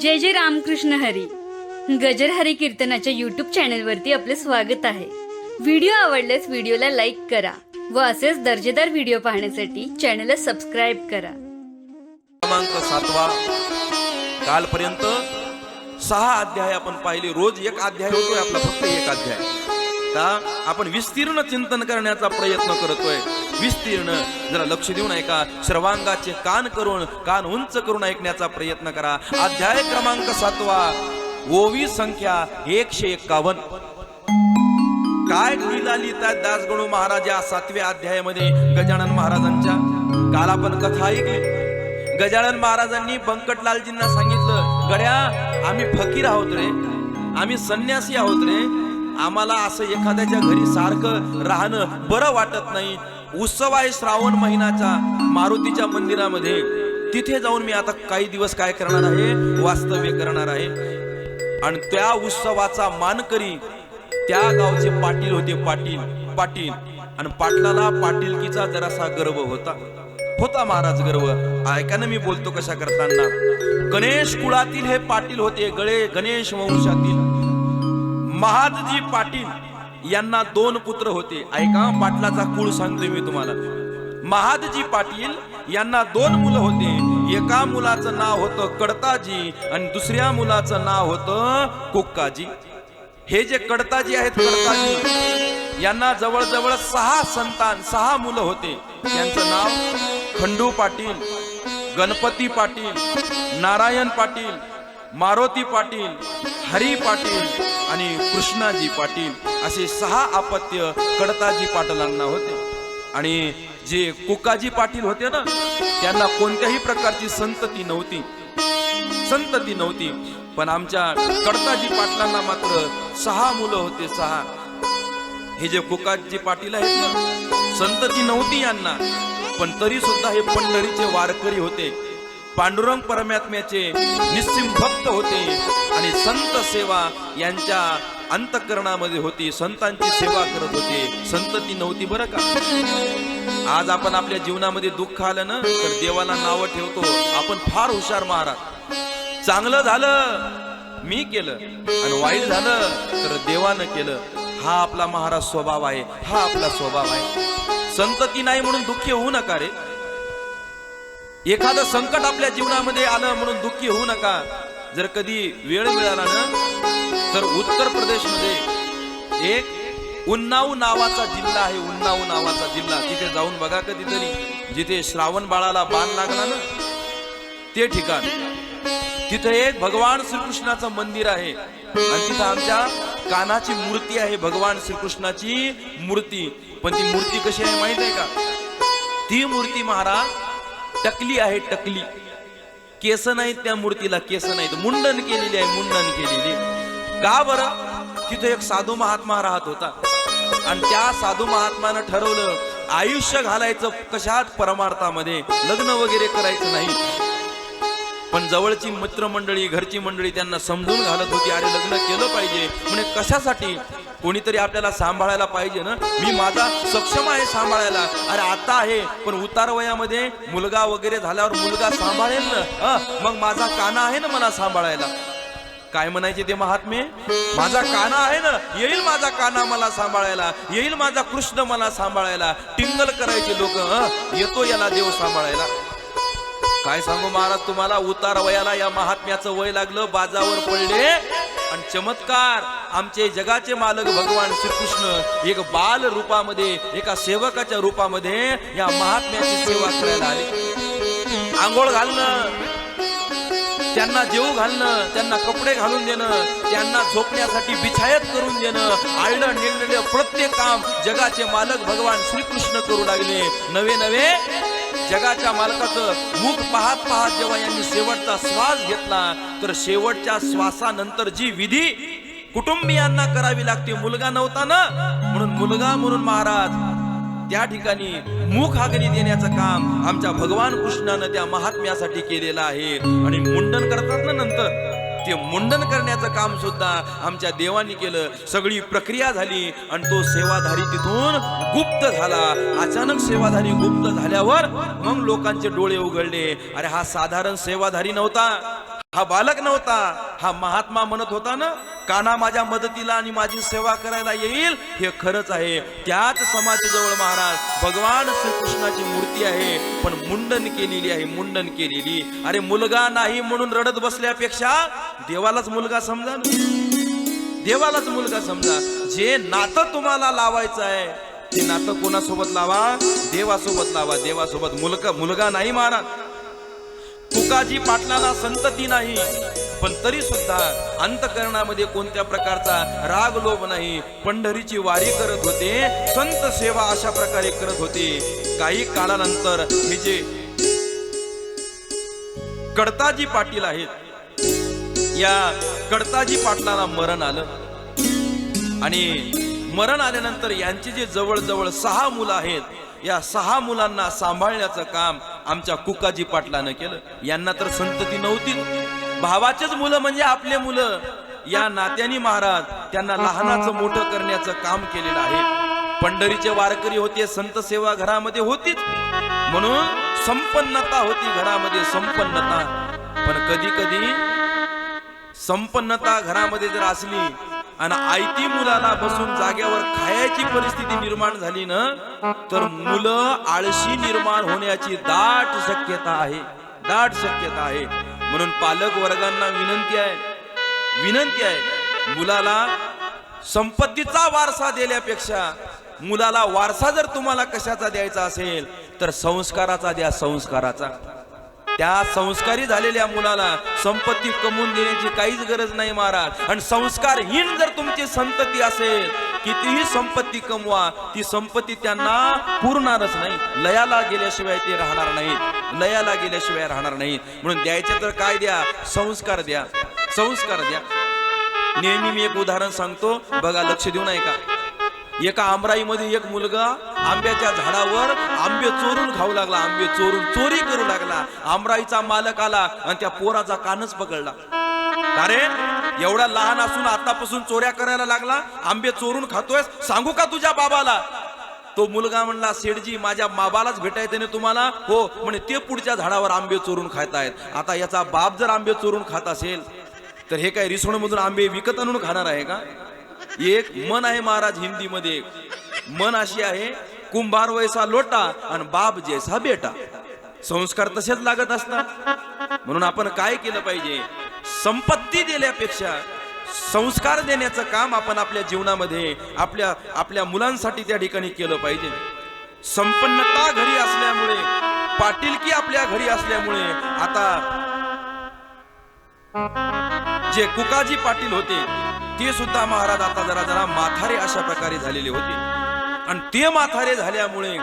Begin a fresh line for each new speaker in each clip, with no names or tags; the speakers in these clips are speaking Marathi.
जय जय रामकृष्ण हरी. गजर हरी कीर्तनाच्या युट्यूब चॅनलवरती आपले स्वागत आहे. व्हिडिओ आवडल्यास व्हिडिओला लाईक करा व असेच दर्जेदार व्हिडिओ पाहण्यासाठी चॅनलला सबस्क्राईब करा.
क्रमांक सातवा. कालपर्यंत सहा अध्याय आपण पाहिले. रोज एक अध्याय होतोय आपला फक्त एक अध्याय. का आपण विस्तीर्ण चिंतन करण्याचा प्रयत्न करतोय. विस्तीर्ण. जरा लक्ष देऊन ऐका सर्वांगाचे कान करून कान उंच करून ऐकण्याचा प्रयत्न करा. अध्याय क्रमांक सातवा. ओवी संख्या एकशे एक्कावन्न काय लीला लिहितात दासगणू महाराज या सातव्या अध्यायामध्ये? गजानन महाराजांच्या काल आपण कथा ऐकली. गजानन महाराजांनी बंकटलालजींना सांगितलं गड्या आम्ही फकीर आहोत रे. आम्ही संन्यासी आहोत रे. आम्हाला असं एखाद्याच्या घरी सारखं राहणं बरं वाटत नाही. उत्सव आहे श्रावण महिन्याचा मारुतीच्या मंदिरामध्ये. तिथे जाऊन मी आता काही दिवस काय करणार आहे? वास्तव्य करणार आहे. आणि त्या उत्सवाचा मानकरी त्या गावचे पाटील होते पाटील पाटील. आणि पाटलाला पाटीलकीचा जरासा गर्व होता. होता महाराज गर्व. ऐकाना मी बोलतो कशा करताना. गणेश कुळातील हे पाटील होते गळे गणेश वंशातील. महादजी पाटील. यांना दोन पुत्र होते. ऐका पाटलाचा कुळ सांगतोय मी तुम्हाला. महादजी पाटील यांना दोन मुलं होते. एका मुलाचं नाव होतं कडताजी आणि दुसऱ्या मुलाचं नाव होतं कुक्काजी. हे जे कडताजी आहेत कडताजी यांना जवळजवळ सहा संतान सहा मुलं होते. त्यांचं नाव खंडू पाटील गणपती पाटील नारायण पाटील मारुती पाटील हरी पाटील आणि कृष्णाजी पाटील असे सहा अपत्य कडताजी पाटलांना होते. आणि जे कुकाजी पाटील होते ना त्यांना कोणत्याही प्रकारची संतती नव्हती. संतती नव्हती. पण आमच्या कडताजी पाटलांना मात्र सहा मुलं होते सहा. हे जे कुकाजी पाटील आहेत ना संतती नव्हती यांना. पण तरी सुद्धा हे पंढरीचे वारकरी होते. पांडुरंग परमात्म्याचे निस्सिम भक्त होते आणि संत सेवा यांच्या अंतकरणामध्ये होती संतांची सेवा करत होते. संतती नव्हती बरं का? आज आपण आपल्या जीवनामध्ये दुःख आलं ना तर देवाला नावं ठेवतो. आपण फार हुशार महाराज. चांगलं झालं मी केलं. आणि वाईट झालं तर देवानं केलं. हा आपला महाराज स्वभाव आहे हा आपला स्वभाव आहे. संतती नाही म्हणून दुःखी होऊ नका रे. एखादं संकट आपल्या जीवनामध्ये आलं म्हणून दुःखी होऊ नका. जर कधी वेळ मिळाला ना तर उत्तर प्रदेशमध्ये एक उन्नाव नावाचा जिल्हा आहे उन्नाव नावाचा जिल्हा. तिथे जाऊन बघा कधीतरी. जिथे श्रावण बाळाला बाण लागला ना ते ठिकाण. तिथे एक भगवान श्रीकृष्णाचं मंदिर आहे. आणि तिथं आमच्या कानाची मूर्ती आहे भगवान श्रीकृष्णाची मूर्ती. पण ती मूर्ती कशी आहे माहीत आहे का? ती मूर्ती महाराज टकली आहे टकली. केस नाहीत त्या मूर्तीला केस नाहीत. मुंडन केलेली आहे मुंडन केलेली. का बरं? तिथे एक साधू महात्मा राहत होता. आणि त्या साधू महात्मानं ठरवलं आयुष्य घालायचं कशात परमार्थामध्ये? लग्न वगैरे करायचं नाही. पण जवळची मित्रमंडळी घरची मंडळी त्यांना समजून घालत होती अरे लग्न केलं पाहिजे. म्हणजे कशासाठी? कोणीतरी आपल्याला सांभाळायला पाहिजे ना? मी माझा सक्षम आहे सांभाळायला. अरे आता आहे पण उतार वयामध्ये मुलगा वगैरे झाल्यावर मुलगा सांभाळेल ना? मग माझा काना आहे ना मला सांभाळायला? काय म्हणायचे ते महात्मे? माझा काना आहे ना येईल माझा काना मला सांभाळायला येईल माझा कृष्ण मला सांभाळायला टिंगल करायचे लोक येतो याला देव सांभाळायला. काय सांगू महाराज तुम्हाला? उतार वयाला या महात्म्याचं वय लागलं बाजावर पडले. आणि चमत्कार आमचे जगाचे मालक भगवान श्रीकृष्ण एक बाल रूपामध्ये एका सेवकाच्या रूपामध्ये या महात्म्याची सेवा करायला आले. आंघोळ घालणं त्यांना जेऊ घालणं त्यांना कपडे घालून देणं त्यांना झोपण्यासाठी बिछायत करून देणं आळणं निळलेलं प्रत्येक काम जगाचे मालक भगवान श्रीकृष्ण करू लागले. नवे नवे जगाच्या मालकाचं मुख पाहत पाहत जेव्हा यांनी शेवटचा श्वास घेतला तर शेवटच्या श्वासानंतर जी विधी कुटुंबियांना करावी लागते मुलगा नव्हता ना? म्हणून मुलगा म्हणून महाराज त्या ठिकाणी मुख हागणी देण्याचं काम आमच्या भगवान कृष्णानं त्या महात्म्यासाठी केलेलं आहे. आणि मुंडन करतात ना नंतर? ते मुंडन करण्याचं काम सुद्धा आमच्या देवानी केलं. सगळी प्रक्रिया झाली आणि तो सेवाधारी तिथून गुप्त झाला. अचानक सेवाधारी गुप्त झाल्यावर मग लोकांचे डोळे उघडले. अरे हा साधारण सेवाधारी नव्हता. हा बालक नव्हता हा महात्मा म्हणत होता ना काना माझ्या मदतीला आणि माझी सेवा करायला येईल हे खरंच आहे. त्याच समाधीजवळ महाराज भगवान श्रीकृष्णाची मूर्ती आहे पण मुंडन केलेली आहे मुंडन केलेली. अरे मुलगा नाही म्हणून रडत बसल्यापेक्षा देवालाच मुलगा समजा देवालाच मुलगा समजा. जे नातं तुम्हाला लावायचं आहे ते नातं कोणासोबत लावा? देवासोबत लावा. देवासोबत मुलगा मुलगा नाही महाराज. तुकाजी पाटलाला संतती नाही. पण तरी सुद्धा अंतकरणामध्ये कोणत्या प्रकारचा राग लोभ नाही. पंढरीची वारी करत होते. संत सेवा अशा प्रकारे करत होते. काही काळानंतर हे जे कडताजी पाटील आहेत या कडताजी पाटलाला मरण आलं. आणि मरण आल्यानंतर यांची जे जवळजवळ सहा मुलं आहेत या सहा मुलांना सांभाळण्याचं काम आमच्या कुकाजी पाटलानं केलं. यांना तर संतती नव्हतीच भावाचेच मुलं म्हणजे आपले मुलं. या नात्यानी महाराज त्यांना लहानाचं मोठं करण्याचं काम केलेलं आहे. पंढरीचे वारकरी होते संत सेवा घरामध्ये होतीच. म्हणून संपन्नता होती घरामध्ये संपन्नता. पण कधी कधी संपन्नता घरामध्ये जर असली आणि आयती मुलाला बसून जाग्यावर खायची परिस्थिती निर्माण झाली ना तर मुलं आळशी निर्माण होण्याची दाट शक्यता आहे. दाट शक्यता आहे. म्हणून पालक वर्गांना विनंती आहे. विनंती आहे मुलाला संपत्तीचा वारसा दिल्यापेक्षा मुलाला वारसा जर तुम्हाला कशाचा द्यायचा असेल तर संस्काराचा द्या संस्काराचा. त्या संस्कारी झालेल्या मुलाला संपत्ती कमवून देण्याची काहीच गरज नाही महाराज. आणि संस्कारहीन जर तुमची संतती असेल कितीही संपत्ती कमवा ती संपत्ती त्यांना पुरणारच नाही. लयाला गेल्याशिवाय ते राहणार नाहीत. लयाला गेल्याशिवाय राहणार नाहीत. म्हणून द्यायचे तर काय द्या? संस्कार द्या. संस्कार द्या. नेहमी मी एक उदाहरण सांगतो. बघा लक्ष देऊ नये का एका आमराईमध्ये एक मुलगा आंब्याच्या झाडावर आंबे चोरून खाऊ लागला आंबे चोरून चोरी करू लागला. आमराईचा मालक आला आणि त्या पोराचा कानच पकडला. अरे एवढा लहान असून आतापासून चोऱ्या करायला लागला? आंबे चोरून खातोय सांगू का तुझ्या बाबाला? तो मुलगा म्हणला सेठजी माझ्या बाबालाच भेटायचं ना तुम्हाला. हो. म्हणे ते पुढच्या झाडावर आंबे चोरून खातायत. आता याचा बाप जर आंबे चोरून खात असेल तर हे काय रिसोड मधून आंबे विकत आणून खाणार आहे का? एक मन आहे महाराज हिंदीमध्ये. मन अशी आहे कुंभार वैसा लोटा आणि बाप जैसा बेटा. संस्कार तसेच लागत असतात. म्हणून आपण काय केलं पाहिजे? संपत्ती दिल्यापेक्षा संस्कार देण्याचं काम आपण आपल्या जीवनामध्ये आपल्या आपल्या मुलांसाठी त्या ठिकाणी केलं पाहिजे. संपन्नता घरी असल्यामुळे पाटीलकी आपल्या घरी असल्यामुळे आता जे कुकाजी पाटील होते ते सुद्धा महाराज आता जरा जरा माथारे अशा प्रकारे झालेले होते. आणि ते माथारे झाल्यामुळे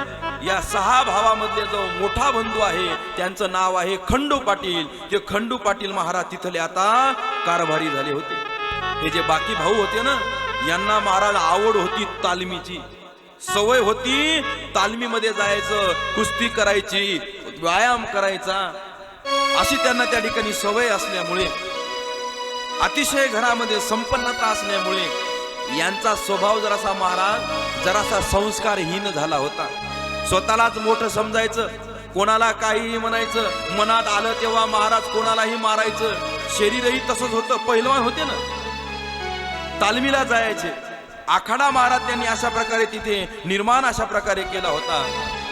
या सहा भावामधले जो मोठा बंधू आहे त्यांचं नाव आहे खंडू पाटील. ते खंडू पाटील महाराज तिथले आता कारभारी झाले होते. हे जे बाकी भाऊ होते ना यांना महाराज आवड होती तालमीची. सवय होती तालमीमध्ये जायचं कुस्ती करायची व्यायाम करायचा. अशी त्यांना त्या ठिकाणी सवय असल्यामुळे अतिशय घरामध्ये संपन्नता असल्यामुळे यांचा स्वभाव जरासा महाराज जरासा संस्कारहीन झाला होता. स्वतःलाच मोठं समजायचं कोणाला काहीही म्हणायचं मनात आलं तेव्हा महाराज कोणालाही मारायचं शरीरही तसंच होतं पहिलवान होते ना. तालमीला जायचे. आखाडा महाराज त्यांनी अशा प्रकारे तिथे निर्माण अशा प्रकारे केला होता.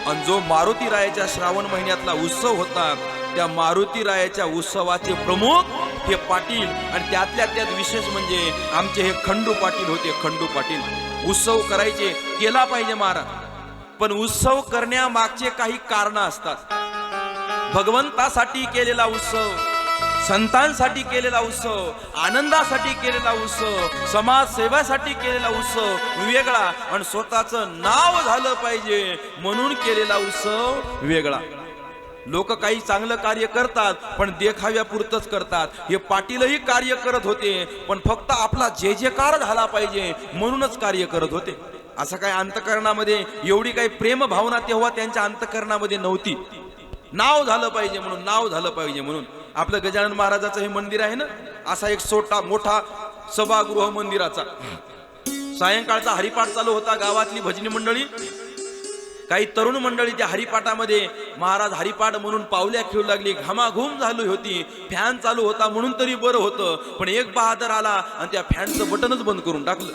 आणि जो मारुती रायाच्या श्रावण महिन्यातला उत्सव होता त्या मारुती रायाच्या उत्सवाचे प्रमुख हे पाटील आणि त्यातल्या त्यात विशेष म्हणजे आमचे हे खंडू पाटील होते खंडू पाटील. उत्सव करायचे केला पाहिजे महाराज पण उत्सव करण्यामागचे काही कारण असतात. भगवंतासाठी केलेला उत्सव संतांसाठी केलेला उत्सव आनंदासाठी केलेला उत्सव समाज सेवासाठी केलेला उत्सव वेगळा आणि स्वतःचं नाव झालं पाहिजे म्हणून केलेला उत्सव वेगळा. लोक काही चांगलं कार्य करतात पण देखाव्यापुरतच करतात. हे पाटीलही कार्य करत होते पण फक्त आपला जे जेकार झाला पाहिजे म्हणूनच कार्य करत होते. असं काय अंतकरणामध्ये एवढी काही प्रेम भावना तेव्हा त्यांच्या अंतकरणामध्ये नव्हती. नाव झालं पाहिजे म्हणून नाव झालं पाहिजे म्हणून. आपलं गजानन महाराजाचं हे मंदिर आहे ना? असा एक छोटा मोठा सभागृह मंदिराचा. सायंकाळचा हरिपाठ चालू होता गावातली भजनी मंडळी. काही तरुण मंडळी त्या हरिपाठामध्ये महाराज हरिपाठ म्हणून पावल्या खेळू लागली घामाघूम झाली होती फॅन चालू होता म्हणून तरी बरं होतं पण एक बहादर आला आणि त्या फॅनचं बटनच बंद करून टाकलं.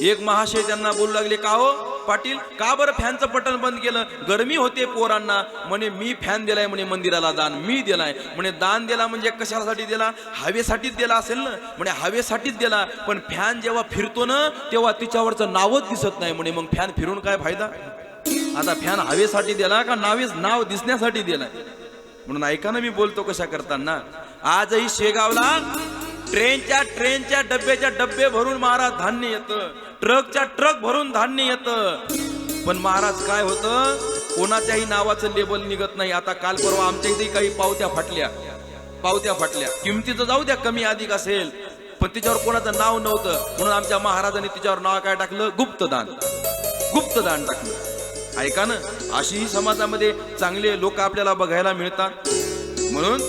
एक महाशय त्यांना बोलू लागले का हो पाटील का बरं फॅनचं बटन बंद केलं? गरमी होते पोरांना. म्हणे मी फॅन दिलाय म्हणे मंदिराला दान मी दिलाय. म्हणे दान दिला म्हणजे कशासाठी दिला? हवेसाठीच दिला असेल ना? म्हणे हवेसाठीच दिला पण फॅन जेव्हा फिरतो ना तेव्हा तिच्यावरचं नावच दिसत नाही. म्हणे मग फॅन फिरून काय फायदा? आता फॅन हवेसाठी दिला का नावेच नाव दिसण्यासाठी दिलाय म्हणून ऐका ना मी बोलतो कशा करताना आजही शेगावला ट्रेनच्या ट्रेनच्या डब्याच्या डब्बे भरून महाराज धान्य येतं. ट्रकच्या ट्रक भरून धान्य येतं. पण महाराज काय होतं? कोणाच्याही नावाचं लेबल निघत नाही. आता काल परवा आमच्या इथे काही पावत्या फाटल्या. पावत्या फाटल्या. किमतीचं जाऊ द्या कमी अधिक असेल. पण तिच्यावर कोणाचं नाव नव्हतं. म्हणून आमच्या महाराजांनी तिच्यावर नाव काय टाकलं? गुप्तदान. गुप्तदान टाकलं. ऐका ना? अशीही समाजामध्ये चांगले लोक आपल्याला बघायला मिळतात. म्हणून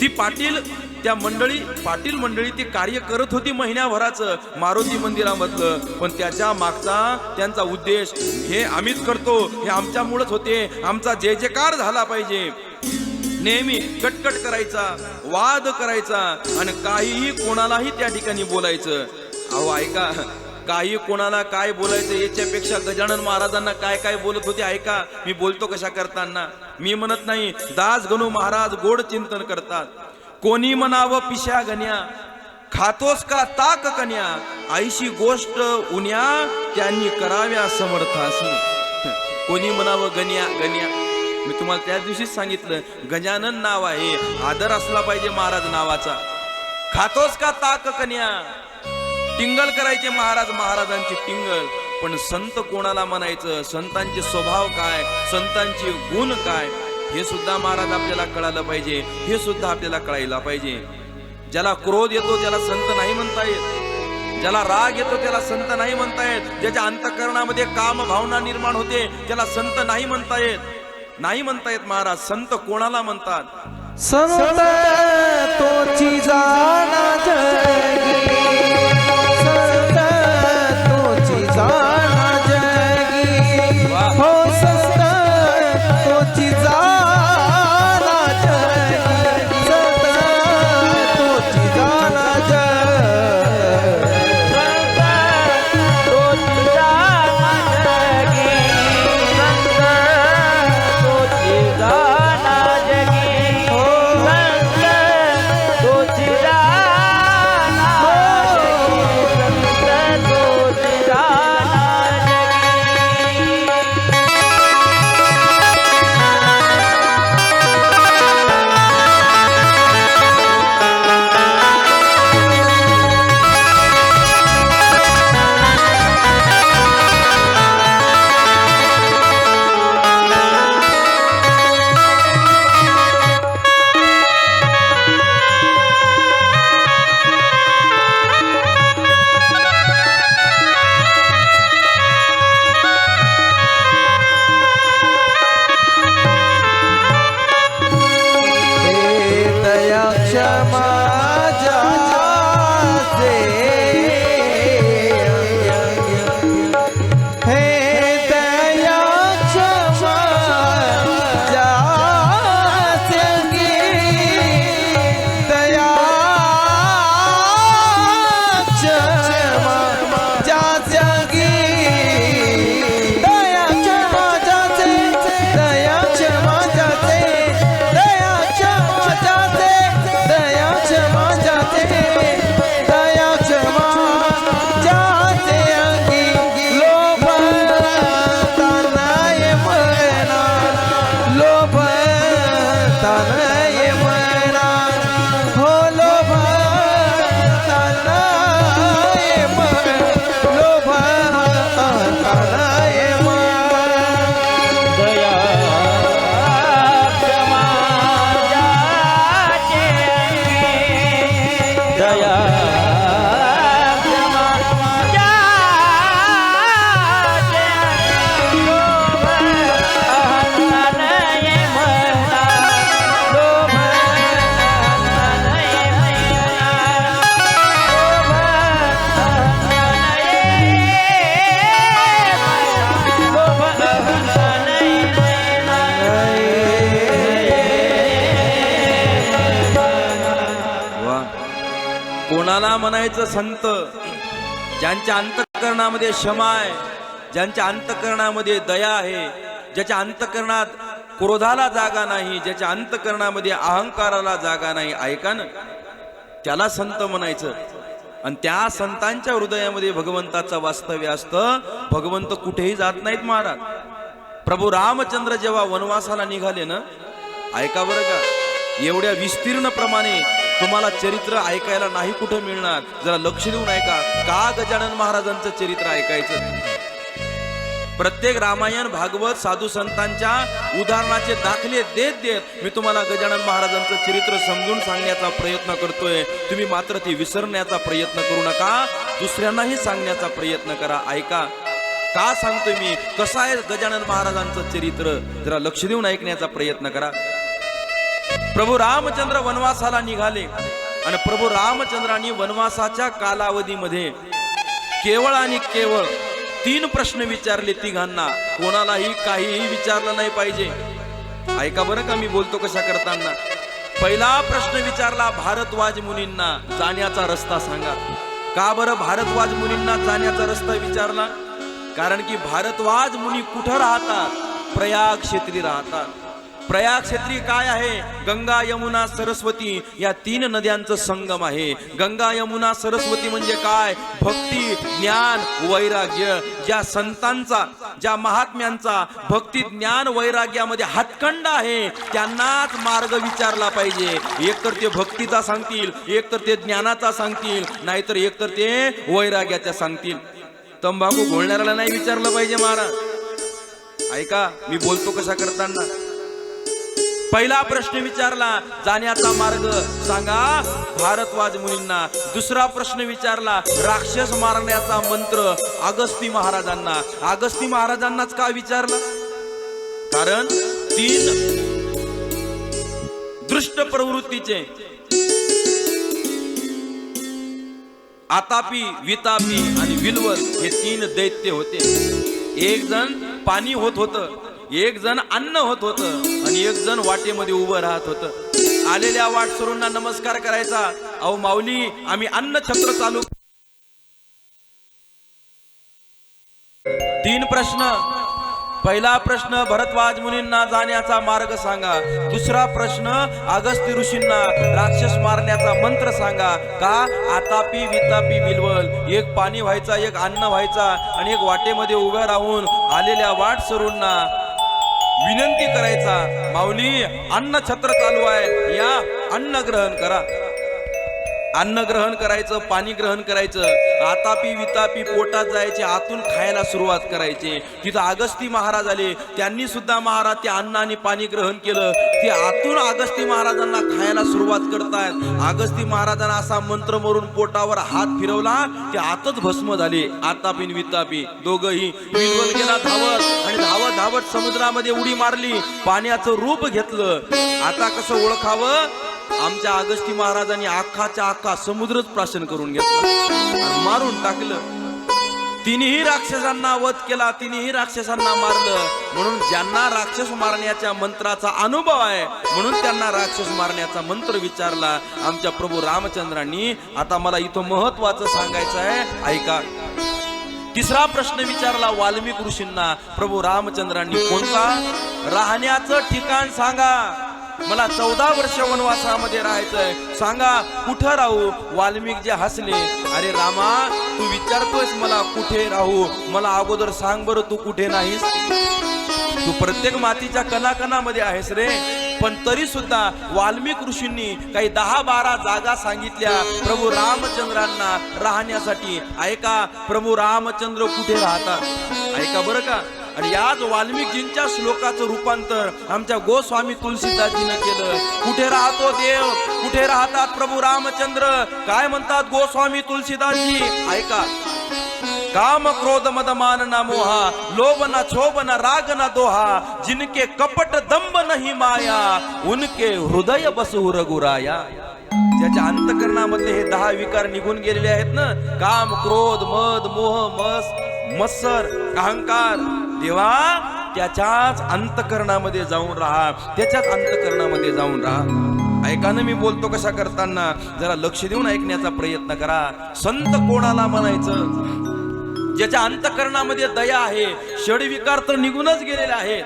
ती पाटील त्या मंडळी पाटील मंडळी ती कार्य करत होती महिन्याभराचं मारुती मंदिरामधलं. पण त्याच्या मागचा त्यांचा उद्देश हे आम्हीच करतो हे आमच्यामुळेच होते. आमचा जय जयकार झाला पाहिजे. नेहमी कटकट करायचा वाद करायचा आणि काहीही कोणालाही त्या ठिकाणी बोलायचं. अहो ऐका काही कोणाला काय बोलायचं याच्यापेक्षा गजानन महाराजांना काय काय बोलत होते ऐका. मी बोलतो कशा करताना. मी म्हणत नाही दास गणू महाराज गोड चिंतन करतात. कोणी म्हणावं पिशा गण्या खातोस का ताक कन्या? आईशी गोष्ट उन्या त्यांनी कराव्या समर्थासी कोणी म्हणावं गण्या गण्या? मी तुम्हाला त्याच दिवशीच सांगितलं गजानन नाव आहे आदर असला पाहिजे महाराज नावाचा. खातोस का ताक कन्या? टिंगल करायचे महाराज महाराजांची टिंगल. पण संत कोणाला म्हणायचं? संतांचे स्वभाव काय? संतांचे गुण काय? हे सुद्धा महाराज आपल्याला कळालं पाहिजे. हे सुद्धा आपल्याला कळायला पाहिजे. ज्याला क्रोध येतो त्याला संत नाही म्हणता येत. ज्याला राग येतो त्याला संत नाही म्हणता येत. ज्याच्या अंतकरणामध्ये काम भावना निर्माण होते त्याला संत नाही म्हणता येत. नाही म्हणता येत महाराज संत कोणाला म्हणतात?
संत तोची जाना
म्हणायचं संत ज्यांच्या अंतकरणामध्ये क्षमा आहे ज्यांच्या अंतकरणामध्ये दया आहे ज्याच्या अंतकरणात क्रोधाला जागा नाही ज्याच्या अंतकरणामध्ये अहंकाराला जागा नाही ऐका ना. त्याला संत म्हणायचं. आणि त्या संतांच्या हृदयामध्ये भगवंताचं वास्तव्य असतं भगवंत कुठेही जात नाहीत महाराज. प्रभू रामचंद्र जेव्हा वनवासाला निघाले ना ऐका बरं का एवढ्या विस्तीर्ण प्रमाणे तुम्हाला चरित्र ऐकायला नाही कुठं मिळणार. जरा लक्ष देऊन ऐका. का गजानन महाराजांचं चरित्र ऐकायचं? प्रत्येक रामायण भागवत साधू संतांच्या उदाहरणाचे दाखले देत देत मी तुम्हाला गजानन महाराजांचं चरित्र समजून सांगण्याचा प्रयत्न करतोय. तुम्ही मात्र ती विसरण्याचा प्रयत्न करू नका. दुसऱ्यांनाही सांगण्याचा प्रयत्न करा. ऐका. का सांगतोय मी? कसं आहे गजानन महाराजांचं चरित्र? जरा लक्ष देऊन ऐकण्याचा प्रयत्न करा. प्रभू रामचंद्र वनवासाला निघाले आणि प्रभू रामचंद्रांनी वनवासाच्या कालावधीमध्ये केवळ आणि केवळ तीन प्रश्न विचारले तिघांना. कोणालाही काहीही विचारलं नाही पाहिजे. ऐका बरं का मी बोलतो कशा करताना? पहिला प्रश्न विचारला भारतवाज मुनींना जाण्याचा रस्ता सांगा. का बरं भारतवाज मुनींना जाण्याचा रस्ता विचारला? कारण की भारतवाज मुनी कुठं राहतात? प्रयाग क्षेत्री राहतात. प्रयाग क्षेत्री काय आहे? गंगा यमुना सरस्वती या तीन नद्यांचं संगम आहे. गंगा यमुना सरस्वती म्हणजे काय? भक्ती ज्ञान वैराग्य. ज्या संतांचा ज्या महात्म्यांचा भक्ती ज्ञान वैराग्यामध्ये हातखंड आहे त्यांनाच मार्ग विचारला पाहिजे. एकतर ते भक्तीचा सांगतील एकतर ते ज्ञानाचा सांगतील नाहीतर एकतर ते वैराग्याचा सांगतील. तंबाखू घोळणाऱ्याला नाही विचारलं पाहिजे महाराज. ऐका मी बोलतो कशा करताना पहिला प्रश्न विचारला जाण्याचा मार्ग सांगा. भारतवाज मुनींना दुसरा प्रश्न विचारला राक्षस मारण्याचा मंत्र अगस्ती महाराजांना. अगस्ती महाराजांनाच का विचारला? कारण तीन दृष्ट प्रवृत्तीचे. आतापी वितापी आणि विलवल हे तीन दैत्य होते. एक जण पाणी होत होतं एक जण अन्न होत होतं. आणि एक जण वाटेमध्ये उभं राहत होतं. आलेल्या वाट सरूंना नमस्कार करायचा. अहो माऊली आम्ही अन्न छत्र चालू तीन प्रश्न. पहिला प्रश्न भरतवाज मुनींना जाण्याचा मार्ग सांगा. दुसरा प्रश्न अगस्ती ऋषींना राक्षस मारण्याचा मंत्र सांगा. का? आतापी वितापी बिलवल एक पाणी व्हायचा एक अन्न व्हायचा आणि एक वाटेमध्ये उभ्या राहून आलेल्या वाट सरूंना विनंती करायचा माऊली अन्न छत्र चालू आहे. या अन्न ग्रहण करा. अन्न ग्रहण करायचं पाणी ग्रहण करायचं आतापी वितापी पोटात जायचे आतून खायला सुरुवात करायचे. तिथं अगस्ती महाराज आले त्यांनी सुद्धा महाराज ते अन्न आणि पाणी ग्रहण केलं. ते आतून अगस्ती महाराजांना खायला सुरुवात करतायत अगस्ती महाराजांना असा मंत्र मरून पोटावर हात फिरवला ते आतच भस्म झाले. आतापी वितापी दोघही विलवल गेला धावत आणि धावत धावत समुद्रामध्ये उडी मारली. पाण्याचं रूप घेतलं. आता कसं ओळखावं? आमच्या अगस्ती महाराजांनी अख्खाच्या अख्खा समुद्रच प्राशन करून घेतला. मारून टाकलं. तिन्ही राक्षसांना वध केला तिन्ही राक्षसांना मारलं. म्हणून ज्यांना राक्षस मारण्याच्या मंत्राचा अनुभव आहे म्हणून त्यांना राक्षस मारण्याचा मंत्र विचारला. आमच्या प्रभू रामचंद्रांनी आता मला इथं महत्वाचं सांगायचं आहे ऐका. तिसरा प्रश्न विचारला वाल्मिक ऋषींना प्रभू रामचंद्रांनी कोणता? राहण्याचं ठिकाण सांगा. मला चौदा वर्ष वनवासामध्ये राहायचंय. सांगा कुठं राहू? वाल्मिक जे हसले अरे रामा तू विचारतोयस मला कुठे राहू? मला अगोदर सांग बरं तू कुठे नाहीस. तू प्रत्येक मातीच्या कणाकणामध्ये आहेस रे. पण तरी सुद्धा वाल्मिक ऋषींनी काही दहा बारा जागा सांगितल्या प्रभू रामचंद्रांना राहण्यासाठी. ऐका प्रभू रामचंद्र कुठे राहतात? ऐका बरं का. आणि याच वाल्मिकींच्या श्लोकाचं रूपांतर आमच्या गोस्वामी तुलसीदासजीनं केलं. कुठे राहतो देव? कुठे राहतात प्रभू रामचंद्र? काय म्हणतात गोस्वामी तुलसीदासजी? ऐका. काम क्रोध मद मान ना मोहा लोभ ना छोभ ना राग ना दोहा जिनके कपट दंब नहीं माया उनके हृदय बसू रघुराया. ज्याच्या अंतकरणामध्ये हे दहा विकार निघून गेलेले आहेत ना काम क्रोध मद मोह मस मत्सर अहंकार देवा त्याच्याच अंतकरणामध्ये जाऊन राहा. त्याच्याच अंतकरणामध्ये जाऊन राहा. ऐका ना मी बोलतो कशा करताना? जरा लक्ष देऊन ऐकण्याचा प्रयत्न करा. संत कोणाला म्हणायचं? ज्याच्या अंतकरणामध्ये दया आहे षडविकार तर निघूनच गेलेले आहेत.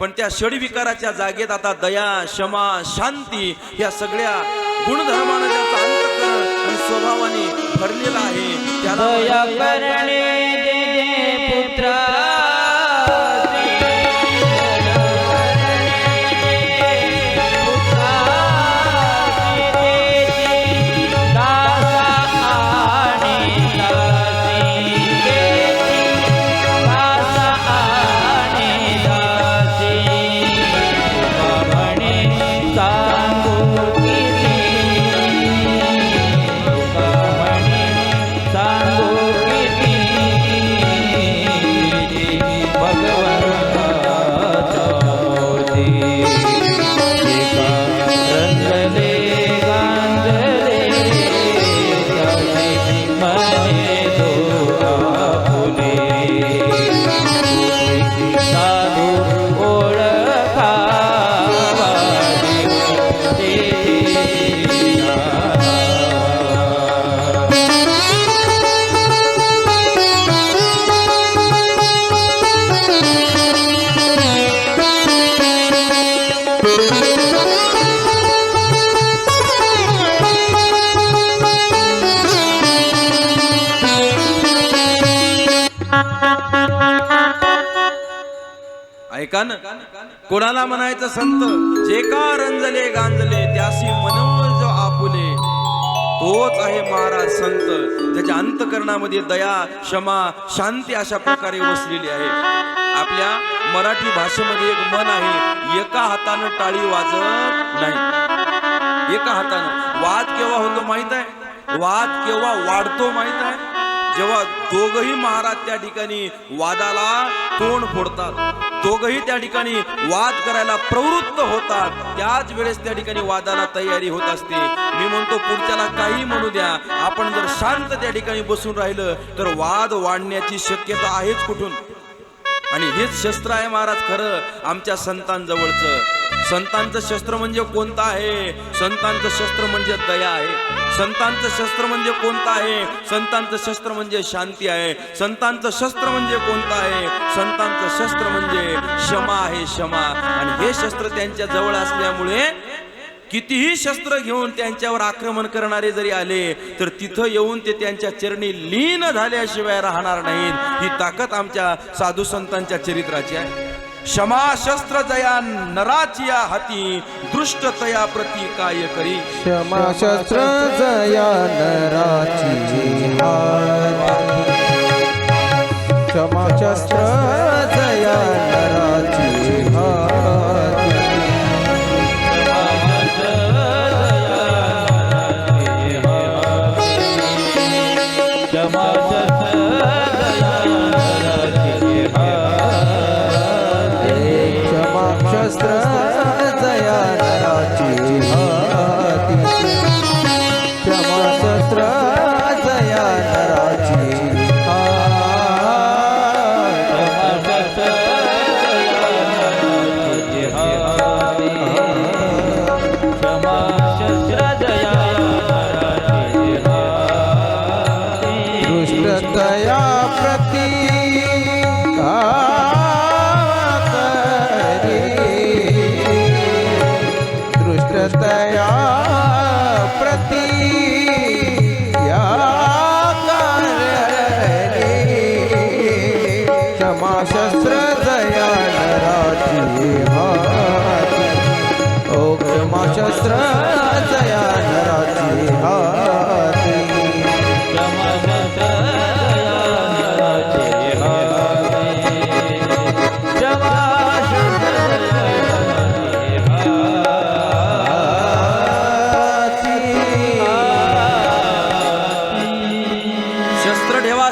पण त्या षडविकाराच्या जागेत आता दया क्षमा शांती या सगळ्या गुणधर्मानं त्याचं अंतकरण आणि स्वभावाने भरलेलं आहे त्याला कोणाला म्हणायचं संत? जे का रंजले गांजले त्यासी मनोर जो आपुले तोच आहे महाराज संत. ज्याच्या अंतकरणामध्ये दया क्षमा शांती अशा प्रकारे वसलेली आहे. आपल्या मराठी भाषेमध्ये एक मन आहे एका हातानं टाळी वाजत नाही. एका हातानं. वाद केव्हा होतो माहीत आहे? वाद केव्हा वाढतो माहीत आहे? जेव्हा दोघही महाराज त्या ठिकाणी वादाला तोंड फोडतात. दोघही त्या ठिकाणी वाद करायला प्रवृत्त होतात. त्याच वेळेस त्या ठिकाणी वादाला तयारी होत असते. मी म्हणतो पुढच्याला काही म्हणू द्या. आपण जर शांत त्या ठिकाणी बसून राहिलं तर वाद वाढण्याची शक्यता आहेच कुठून? आणि हेच शस्त्र आहे महाराज खरं. आमच्या संतांजवळचं. संतांचं शस्त्र म्हणजे कोणतं आहे? संतांचं शस्त्र म्हणजे दया आहे. संतांचं शस्त्र म्हणजे कोणतं आहे? संतांचं शस्त्र म्हणजे शांती आहे. संतांचं शस्त्र म्हणजे कोणतं आहे? संतांचं शस्त्र म्हणजे क्षमा आहे क्षमा. आणि हे शस्त्र त्यांच्या जवळ असल्यामुळे कितीही शस्त्र घेऊन त्यांच्यावर आक्रमण करणारे जरी आले तर तिथं येऊन ते त्यांच्या चरणी लीन झाल्याशिवाय राहणार नाहीत. ही ताकद आमच्या साधू संतांच्या चरित्राची आहे. क्षमा शस्त्र जया नराचिया हाती दृष्ट तया प्रती काय करी.
क्षमा शस्त्र जया नराची क्षमा शस्त्र जया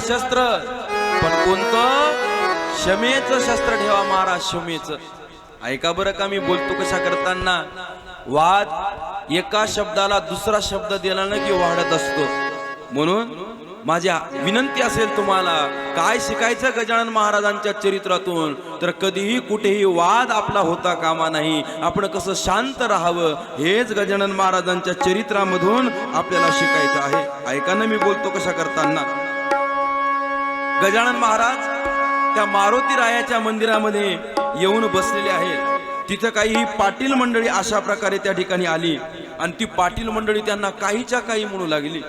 शस्त्र.
पण कोणतं? क्षमेचं शस्त्र ठेवा महाराज क्षमेचं ऐका बरं का मी बोलतो कशा करताना. वाद एका शब्दाला दुसरा शब्द दिला ना की वाढत असतो. म्हणून माझ्या विनंती असेल तुम्हाला काय शिकायचं गजानन महाराजांच्या चरित्रातून? तर कधीही कुठेही वाद आपला होता कामा नाही. आपण कसं शांत राहावं हेच गजानन महाराजांच्या चरित्रामधून आपल्याला शिकायचं आहे. ऐकाना मी बोलतो कशा करताना. गजानन महाराज त्या मारुती रायाच्या मंदिरामध्ये येऊन बसलेले आहेत. तिथं काही पाटील मंडळी अशा प्रकारे त्या ठिकाणी आली आणि ती पाटील मंडळी त्यांना काहीच्या काही म्हणू लागली.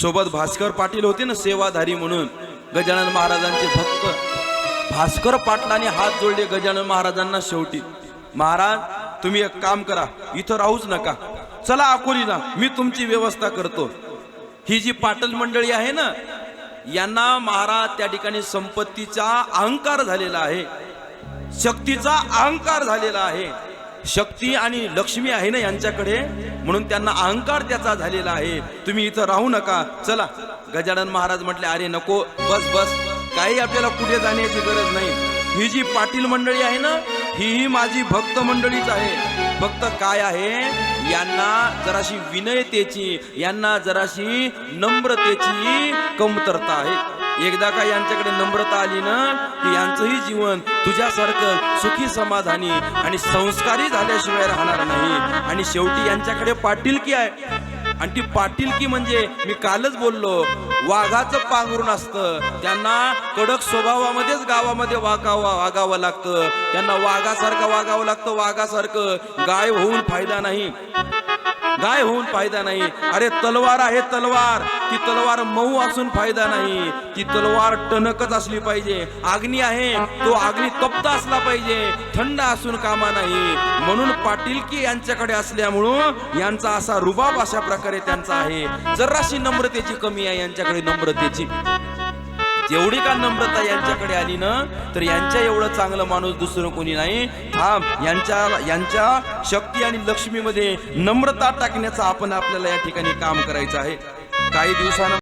सोबत भास्कर पाटील होते ना सेवाधारी म्हणून. गजानन महाराजांचे भक्त. भास्कर पाटलाने हात जोडले गजानन महाराजांना शेवटी. महाराज तुम्ही एक काम करा. इथं राहूच नका. चला अकोलीला. मी तुमची व्यवस्था करतो. ही जी पाटील मंडळी आहे ना यांना महाराज त्या ठिकाणी संपत्तीचा अहंकार झालेला आहे. शक्तीचा अहंकार झालेला आहे. शक्ती आणि लक्ष्मी आहे ना यांच्याकडे? म्हणून त्यांना अहंकार त्याचा झालेला आहे. तुम्ही इथं राहू नका. चला. गजानन महाराज म्हटले अरे नको. बस बस. काही आपल्याला कुठे जाण्याची गरज नाही. ही जी पाटील मंडळी आहे ना ही माझी भक्त मंडळीच आहे. फक्त काय आहे? यांना जराशी विनयतेची यांना जराशी नम्रतेची कमतरता आहे. एकदा का यांच्याकडे नम्रता आली ना की यांचंही जीवन तुझ्यासारखं सुखी समाधानी आणि संस्कारी झाल्याशिवाय राहणार नाही. आणि शेवटी यांच्याकडे पाटीलकी आहे. आणि ती पाटीलकी म्हणजे मी कालच बोललो वाघाचं पांघरून असतं. त्यांना कडक स्वभावामध्येच गावामध्ये वागावं वागावं लागतं. त्यांना वाघासारखं वागावं लागतं. वाघासारखं गाय होऊन फायदा नाही. गाय होऊन फायदा नाही. अरे तलवार आहे तलवार. ती तलवार मऊ असून फायदा नाही. ती तलवार टणकच असली पाहिजे. अग्नी आहे तो अग्नी तप्त असला पाहिजे. थंड असून कामा नाही. म्हणून पाटीलकी यांच्याकडे असल्यामुळं यांचा असा रुबाब अशा प्रकारे त्यांचा आहे. जराशी नम्रतेची कमी आहे यांच्याकडे नम्रतेची. जेवढी का नम्रता यांच्याकडे आली ना तर यांच्या एवढं चांगलं माणूस दुसरं कोणी नाही. हा यांच्या यांच्या शक्ती आणि लक्ष्मीमध्ये नम्रता टाकण्याचं आपण आपल्याला या ठिकाणी काम करायचं आहे. काही दिवसानं